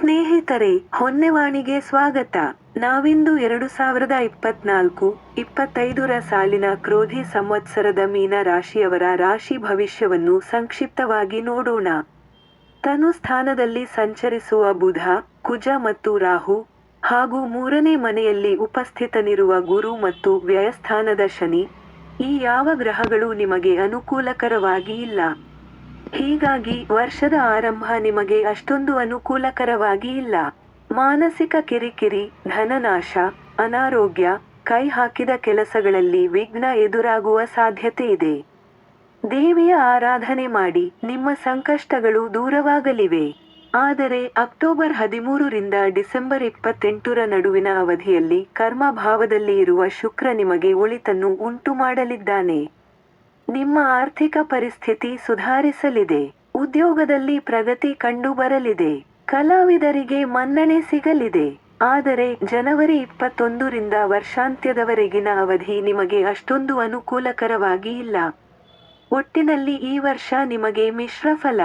ಸ್ನೇಹಿತರೆ, ಹೊನ್ನೆವಾಣಿಗೆ ಸ್ವಾಗತ. ನಾವಿಂದು ಎರಡು ಸಾವಿರದ ಇಪ್ಪತ್ನಾಲ್ಕು, ಇಪ್ಪತ್ತೈದರ ಸಾಲಿನ ಕ್ರೋಧಿ ಸಂವತ್ಸರದ ಮೀನ ರಾಶಿಯವರ ರಾಶಿ ಭವಿಷ್ಯವನ್ನು ಸಂಕ್ಷಿಪ್ತವಾಗಿ ನೋಡೋಣ. ತನು ಸ್ಥಾನದಲ್ಲಿ ಸಂಚರಿಸುವ ಬುಧ, ಕುಜ ಮತ್ತು ರಾಹು, ಹಾಗೂ ಮೂರನೇ ಮನೆಯಲ್ಲಿ ಉಪಸ್ಥಿತನಿರುವ ಗುರು ಮತ್ತು ವ್ಯಯಸ್ಥಾನದ ಶನಿ, ಈ ಯಾವ ಗ್ರಹಗಳು ನಿಮಗೆ ಅನುಕೂಲಕರವಾಗಿ ಇಲ್ಲ. ಹೀಗಾಗಿ ವರ್ಷದ ಆರಂಭ ನಿಮಗೆ ಅಷ್ಟೊಂದು ಅನುಕೂಲಕರವಾಗಿ ಇಲ್ಲ. ಮಾನಸಿಕ ಕಿರಿಕಿರಿ, ಧನನಾಶ, ಅನಾರೋಗ್ಯ, ಕೈ ಹಾಕಿದ ಕೆಲಸಗಳಲ್ಲಿ ವಿಘ್ನ ಎದುರಾಗುವ ಸಾಧ್ಯತೆ ಇದೆ. ದೇವಿಯ ಆರಾಧನೆ ಮಾಡಿ ನಿಮ್ಮ ಸಂಕಷ್ಟಗಳು ದೂರವಾಗಲಿವೆ. ಆದರೆ ಅಕ್ಟೋಬರ್ ಹದಿಮೂರರಿಂದ ಡಿಸೆಂಬರ್ ಇಪ್ಪತ್ತೆಂಟರ ನಡುವಿನ ಅವಧಿಯಲ್ಲಿ ಕರ್ಮಭಾವದಲ್ಲಿ ಇರುವ ಶುಕ್ರ ನಿಮಗೆ ಒಳಿತನ್ನು ಉಂಟು ಮಾಡಲಿದ್ದಾನೆ ನಿಮ್ಮ ಆರ್ಥಿಕ ಪರಿಸ್ಥಿತಿ ಸುಧಾರಿಸಲಿದೆ. ಉದ್ಯೋಗದಲ್ಲಿ ಪ್ರಗತಿ ಕಂಡುಬರಲಿದೆ. ಕಲಾವಿದರಿಗೆ ಮನ್ನಣೆ ಸಿಗಲಿದೆ. ಆದರೆ ಜನವರಿ ಇಪ್ಪತ್ತೊಂದರಿಂದ ವರ್ಷಾಂತ್ಯದವರೆಗಿನ ಅವಧಿ ನಿಮಗೆ ಅಷ್ಟೊಂದು ಅನುಕೂಲಕರವಾಗಿ ಇಲ್ಲ. ಒಟ್ಟಿನಲ್ಲಿ ಈ ವರ್ಷ ನಿಮಗೆ ಮಿಶ್ರ ಫಲ.